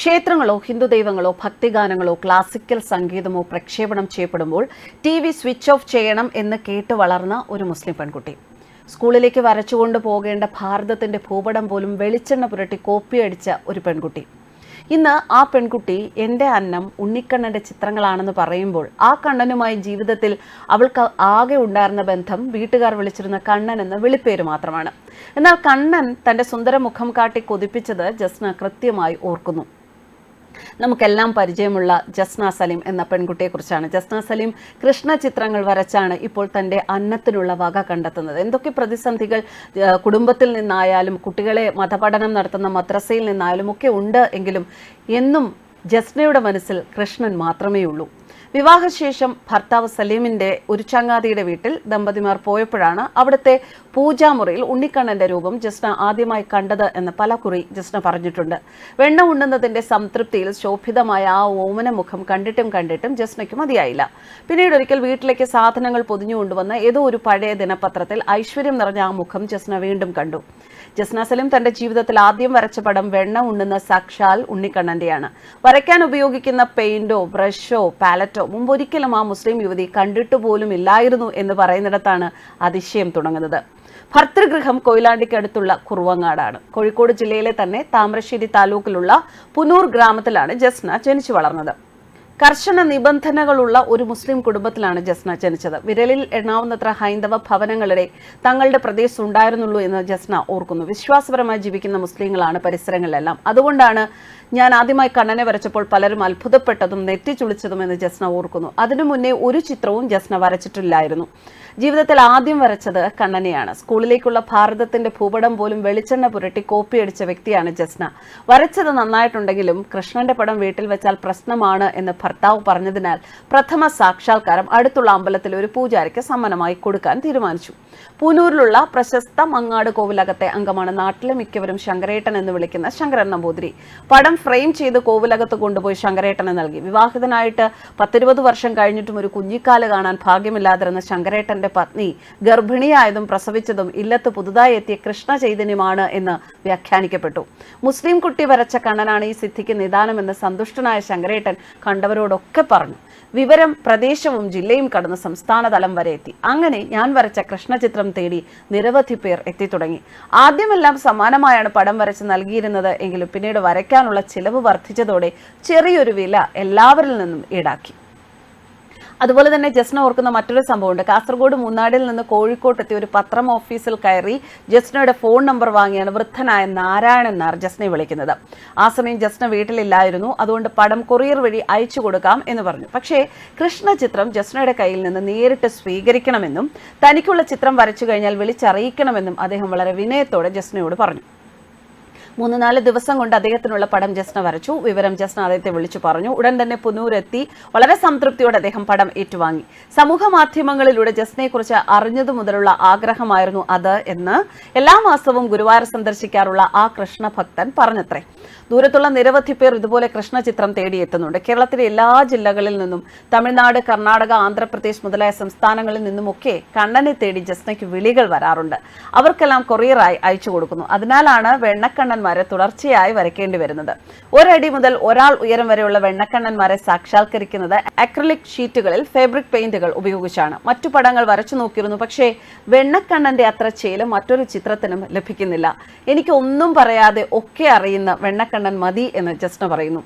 ക്ഷേത്രങ്ങളോ Hindu ദൈവങ്ങളോ ഭക്തിഗാനങ്ങളോ classical സംഗീതമോ പ്രക്ഷേപണം ചെയ്യപ്പെടുമ്പോൾ T V switch off ചെയ്യണം എന്ന് കേട്ട് വളർന്ന ഒരു മുസ്ലിം പെൺകുട്ടി. സ്കൂളിലേക്ക് വരച്ചുകൊണ്ട് പോകേണ്ട ഭാരതത്തിന്റെ ഭൂപടം പോലും വെളിച്ചെണ്ണ പുരട്ടി കോപ്പിയടിച്ച ഒരു പെൺകുട്ടി. ഇന്ന് ആ പെൺകുട്ടി എന്റെ അന്നം ഉണ്ണിക്കണ്ണന്റെ ചിത്രങ്ങളാണെന്ന് പറയുമ്പോൾ ആ കണ്ണനുമായി ജീവിതത്തിൽ അവൾക്ക് ആകെ ഉണ്ടായിരുന്ന ബന്ധം വീട്ടുകാർ വിളിച്ചിരുന്ന കണ്ണൻ എന്ന വിളിപ്പേര് മാത്രമാണ്. എന്നാൽ കണ്ണൻ തന്റെ സുന്ദര മുഖം കാട്ടി കൊതിപ്പിച്ചത് ജസ്ന കൃത്യമായി ഓർക്കുന്നു. നമുക്കെല്ലാം പരിചയമുള്ള ജസ്ന സലീം എന്ന പെൺകുട്ടിയെക്കുറിച്ചാണ്. ജസ്ന സലീം കൃഷ്ണ ചിത്രങ്ങൾ വരച്ചാണ് ഇപ്പോൾ തന്റെ അന്നത്തിനുള്ള വക കണ്ടെത്തുന്നത്. എന്തൊക്കെ പ്രതിസന്ധികൾ കുടുംബത്തിൽ നിന്നായാലും കുട്ടികളെ മതപഠനം നടത്തുന്ന മദ്രസയിൽ നിന്നായാലും ഒക്കെ ഉണ്ട് എങ്കിലും എന്നും ജസ്നയുടെ മനസ്സിൽ കൃഷ്ണൻ മാത്രമേ ഉള്ളൂ വിവാഹശേഷം ഭർത്താവ് സലീമിന്റെ ഒരു ചങ്ങാതിയുടെ വീട്ടിൽ ദമ്പതിമാർ പോയപ്പോഴാണ് അവിടുത്തെ പൂജാമുറിയിൽ ഉണ്ണിക്കണ്ണന്റെ രൂപം ജസ്ന ആദ്യമായി കണ്ടത് എന്ന് പല കുറി ജസ്ന പറഞ്ഞിട്ടുണ്ട്. വെണ്ണ ഉണ്ണുന്നതിന്റെ സംതൃപ്തിയിൽ ശോഭിതമായ ആ ഓമന മുഖം കണ്ടിട്ടും കണ്ടിട്ടും ജസ്നയ്ക്ക് മതിയായില്ല. പിന്നീട് ഒരിക്കൽ വീട്ടിലേക്ക് സാധനങ്ങൾ പൊതിഞ്ഞു കൊണ്ടുവന്ന ഏതോ ഒരു പഴയ ദിനപത്രത്തിൽ ഐശ്വര്യം നിറഞ്ഞ ആ മുഖം ജസ്ന വീണ്ടും കണ്ടു. ജസ്ന സലിം തന്റെ ജീവിതത്തിൽ ആദ്യം വരച്ച പടം വെണ്ണ ഉണ്ണുന്ന സാക്ഷാൽ ഉണ്ണിക്കണ്ണന്റെയാണ്. വരയ്ക്കാൻ ഉപയോഗിക്കുന്ന പെയിന്റോ ബ്രഷോ പാലറ്റോ മുമ്പൊരിക്കലും ആ മുസ്ലിം യുവതി കണ്ടിട്ടു പോലും ഇല്ലായിരുന്നു എന്ന് പറയുന്നിടത്താണ് അതിശയം തുടങ്ങുന്നത്. ഭർതൃഗൃഹം കൊയിലാണ്ടിക്കടുത്തുള്ള കുറുവങ്ങാടാണ്. കോഴിക്കോട് ജില്ലയിലെ തന്നെ താമരശ്ശേരി താലൂക്കിലുള്ള പുനൂർ ഗ്രാമത്തിലാണ് ജസ്ന ജനിച്ചു വളർന്നത്. കർശന നിബന്ധനകളുള്ള ഒരു മുസ്ലിം കുടുംബത്തിലാണ് ജസ്ന ജനിച്ചത്. വിരലിൽ എണ്ണാവുന്നത്ര ഹൈന്ദവ ഭവനങ്ങളുടെ തങ്ങളുടെ പ്രദേശത്ത് ഉണ്ടായിരുന്നുള്ളൂ എന്ന് ജസ്ന ഓർക്കുന്നു. വിശ്വാസപരമായി ജീവിക്കുന്ന മുസ്ലിങ്ങളാണ് പരിസരങ്ങളിലെല്ലാം. അതുകൊണ്ടാണ് ഞാൻ ആദ്യമായി കണ്ണനെ വരച്ചപ്പോൾ പലരും അത്ഭുതപ്പെട്ടതും നെറ്റിച്ചുളിച്ചതും എന്ന് ജസ്ന ഓർക്കുന്നു. അതിനു മുന്നേ ഒരു ചിത്രവും ജസ്ന വരച്ചിട്ടില്ലായിരുന്നു. ജീവിതത്തിൽ ആദ്യം വരച്ചത് കണ്ണനെയാണ്. സ്കൂളിലേക്കുള്ള ഭാരതത്തിന്റെ ഭൂപടം പോലും വെളിച്ചെണ്ണ പുരട്ടി കോപ്പിയടിച്ച വ്യക്തിയാണ് ജസ്ന. വരച്ചത് നന്നായിട്ടുണ്ടെങ്കിലും കൃഷ്ണന്റെ പടം വീട്ടിൽ വെച്ചാൽ പ്രശ്നമാണ് എന്ന് ഭർത്താവ് പറഞ്ഞതിനാൽ പ്രഥമ സാക്ഷാത്കാരം അടുത്തുള്ള അമ്പലത്തിൽ ഒരു പൂജാരിക്ക് സമ്മാനമായി കൊടുക്കാൻ തീരുമാനിച്ചു. പൂനൂരിലുള്ള പ്രശസ്ത മങ്ങാട് കോവിലകത്തെ അംഗമാണ് നാട്ടിലെ മിക്കവരും ശങ്കരേട്ടൻ എന്ന് വിളിക്കുന്ന ശങ്കരൻ നമ്പൂതിരി. പടം ഫ്രെയിം ചെയ്ത് കോവിലകത്ത് കൊണ്ടുപോയി ശങ്കരേട്ടനെ നൽകി. വിവാഹിതനായിട്ട് പത്തിരുപത് വർഷം കഴിഞ്ഞിട്ടും ഒരു കുഞ്ഞിക്കാൽ കാണാൻ ഭാഗ്യമില്ലാതിരുന്ന ശങ്കരേട്ടന്റെ പത്നി ഗർഭിണിയായതും പ്രസവിച്ചതും ഇല്ലത്ത് പുതുതായി എത്തിയ കൃഷ്ണ ചൈതന്യമാണ് എന്ന് വ്യാഖ്യാനിക്കപ്പെട്ടു. മുസ്ലിം കുട്ടി വരച്ച കണ്ണനാണ് ഈ സിദ്ധിക്ക് നിദാനമെന്ന് സന്തുഷ്ടനായ ശങ്കരേട്ടൻ കണ്ടവരോടൊക്കെ പറഞ്ഞു. വിവരം പ്രദേശവും ജില്ലയും കടന്ന് സംസ്ഥാന തലം വരെ എത്തി. അങ്ങനെ ഞാൻ വരച്ച കൃഷ്ണചിത്രം തേടി നിരവധി പേർ എത്തിത്തുടങ്ങി. ആദ്യമെല്ലാം സമാനമായാണ് പടം വരച്ച് നൽകിയിരുന്നത് എങ്കിലും പിന്നീട് വരയ്ക്കാനുള്ള ചിലവ് വർദ്ധിച്ചതോടെ ചെറിയൊരു വില എല്ലാവരിൽ നിന്നും ഈടാക്കി. അതുപോലെ തന്നെ ജസ്ന ഓർക്കുന്ന മറ്റൊരു സംഭവമുണ്ട്. കാസർഗോഡ് മൂന്നാടിൽ നിന്ന് കോഴിക്കോട്ട് എത്തിയ ഒരു പത്രം ഓഫീസിൽ കയറി ജസ്നയുടെ ഫോൺ നമ്പർ വാങ്ങിയാണ് വൃദ്ധനായ നാരായണൻ നാർ ജസ്നയെ വിളിക്കുന്നത്. ആ സമയം ജസ്ന വീട്ടിലില്ലായിരുന്നു. അതുകൊണ്ട് പടം കൊറിയർ വഴി അയച്ചു കൊടുക്കാം എന്ന് പറഞ്ഞു. പക്ഷേ കൃഷ്ണ ചിത്രം ജസ്നയുടെ കയ്യിൽ നിന്ന് നേരിട്ട് സ്വീകരിക്കണമെന്നും തനിക്കുള്ള ചിത്രം വരച്ചു കഴിഞ്ഞാൽ വിളിച്ചറിയിക്കണമെന്നും അദ്ദേഹം വളരെ വിനയത്തോടെ ജസ്നയോട് പറഞ്ഞു. മൂന്ന് നാല് ദിവസം കൊണ്ട് അദ്ദേഹത്തിനുള്ള പടം ജസ്ന വരച്ചു. വിവരം ജസ്ന അദ്ദേഹത്തെ വിളിച്ചു പറഞ്ഞു. ഉടൻ തന്നെ പുനൂരെത്തി. വളരെ സംതൃപ്തിയോടെ അദ്ദേഹം പടം ഏറ്റുവാങ്ങി. സമൂഹ മാധ്യമങ്ങളിലൂടെ ജസ്നയെക്കുറിച്ച് അറിഞ്ഞതു മുതലുള്ള ആഗ്രഹമായിരുന്നു അത് എന്ന് എല്ലാ മാസവും ഗുരുവായൂർ സന്ദർശിക്കാറുള്ള ആ കൃഷ്ണ ഭക്തൻ പറഞ്ഞത്രേ. ദൂരത്തുള്ള നിരവധി പേർ ഇതുപോലെ കൃഷ്ണ ചിത്രം തേടിയെത്തുന്നുണ്ട്. കേരളത്തിലെ എല്ലാ ജില്ലകളിൽ നിന്നും തമിഴ്നാട് കർണാടക ആന്ധ്രാപ്രദേശ് മുതലായ സംസ്ഥാനങ്ങളിൽ നിന്നുമൊക്കെ കണ്ണനെ തേടി ജസ്നയ്ക്ക് വിളികൾ വരാറുണ്ട്. അവർക്കെല്ലാം കൊറിയറായി അയച്ചു കൊടുക്കുന്നു. അതിനാലാണ് വെണ്ണക്കണ്ണന്മാരെ തുടർച്ചയായി വരയ്ക്കേണ്ടി വരുന്നത്. ഒരടി മുതൽ ഒരാൾ ഉയരം വരെയുള്ള വെണ്ണക്കണ്ണന്മാരെ സാക്ഷാത്കരിക്കുന്നത് അക്രലിക് ഷീറ്റുകളിൽ ഫാബ്രിക് പെയിന്റുകൾ ഉപയോഗിച്ചാണ്. മറ്റു പടങ്ങൾ വരച്ചു നോക്കിയിരുന്നു പക്ഷേ വെണ്ണക്കണ്ണന്റെ അത്ര ചേല മറ്റൊരു ചിത്രത്തിനും ലഭിക്കുന്നില്ല. എനിക്ക് ഒന്നും പറയാതെ ഒക്കെ അറിയുന്ന വെണ്ണക്കണ്ണൻ മതി എന്ന് ജസ്ന പറയുന്നു.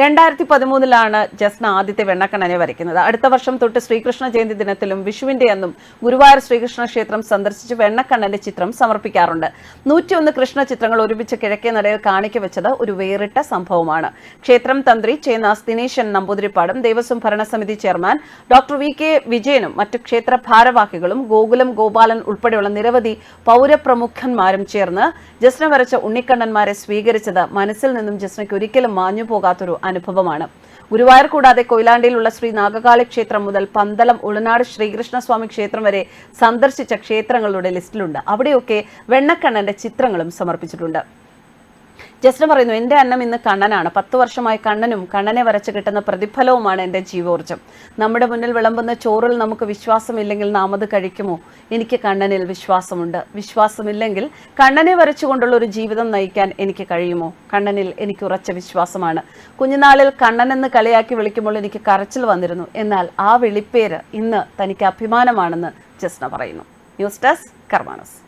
രണ്ടായിരത്തി പതിമൂന്നിലാണ് ജസ്ന ആദ്യത്തെ വെണ്ണക്കണ്ണനെ വരയ്ക്കുന്നത്. അടുത്ത വർഷം തൊട്ട് ശ്രീകൃഷ്ണ ജയന്തി ദിനത്തിലും വിഷുവിന്റെ അന്നും ഗുരുവായൂർ ശ്രീകൃഷ്ണ ക്ഷേത്രം സന്ദർശിച്ച് വെണ്ണക്കണ്ണന്റെ ചിത്രം സമർപ്പിക്കാറുണ്ട്. നൂറ്റിയൊന്ന് കൃഷ്ണ ചിത്രങ്ങൾ ഒരുമിച്ച് കിഴക്കേ നടയിൽ കാണിക്ക വെച്ചത് ഒരു വേറിട്ട സംഭവമാണ്. ക്ഷേത്രം തന്ത്രി ചേനാസ് ദിനേശൻ നമ്പൂതിരിപ്പാടും ദേവസ്വം ഭരണസമിതി ചെയർമാൻ ഡോക്ടർ വി കെ വിജയനും മറ്റു ക്ഷേത്ര ഭാരവാഹികളും ഗോകുലം ഗോപാലൻ ഉൾപ്പെടെയുള്ള നിരവധി പൗരപ്രമുഖന്മാരും ചേർന്ന് ജസ്ന വരച്ച ഉണ്ണിക്കണ്ണന്മാരെ സ്വീകരിച്ചത് മനസ്സിൽ നിന്നും ജസ്നയ്ക്ക് ഒരിക്കലും മാഞ്ഞു പോകാത്തൊരു അനുഭവമാണ്. ഗുരുവായൂർ കൂടാതെ കൊയിലാണ്ടിയിലുള്ള ശ്രീ നാഗകാളി ക്ഷേത്രം മുതൽ പന്തളം ഉളനാട് ശ്രീകൃഷ്ണസ്വാമി ക്ഷേത്രം വരെ സന്ദർശിച്ച ക്ഷേത്രങ്ങളുടെ ലിസ്റ്റിലുണ്ട്. അവിടെയൊക്കെ വെണ്ണക്കണ്ണന്റെ ചിത്രങ്ങളും സമർപ്പിച്ചിട്ടുണ്ട്. ജസ്ന പറയുന്നു എന്റെ അന്നം ഇന്ന് കണ്ണനാണ്. പത്ത് വർഷമായി കണ്ണനും കണ്ണനെ വരച്ച് കിട്ടുന്ന പ്രതിഫലവുമാണ് എന്റെ ജീവോർജം. നമ്മുടെ മുന്നിൽ വിളമ്പുന്ന ചോറിൽ നമുക്ക് വിശ്വാസമില്ലെങ്കിൽ നാം അത് കഴിക്കുമോ? എനിക്ക് കണ്ണനിൽ വിശ്വാസമുണ്ട്. വിശ്വാസമില്ലെങ്കിൽ കണ്ണനെ വരച്ചുകൊണ്ടുള്ള ഒരു ജീവിതം നയിക്കാൻ എനിക്ക് കഴിയുമോ? കണ്ണനിൽ എനിക്ക് ഉറച്ച വിശ്വാസമാണ്. കുഞ്ഞുനാളിൽ കണ്ണനെന്ന് കളിയാക്കി വിളിക്കുമ്പോൾ എനിക്ക് കരച്ചിൽ വന്നിരുന്നു. എന്നാൽ ആ വിളിപ്പേര് ഇന്ന് തനിക്ക് അഭിമാനമാണെന്ന് ജസ്ന പറയുന്നു. News desk കർമാനസ്.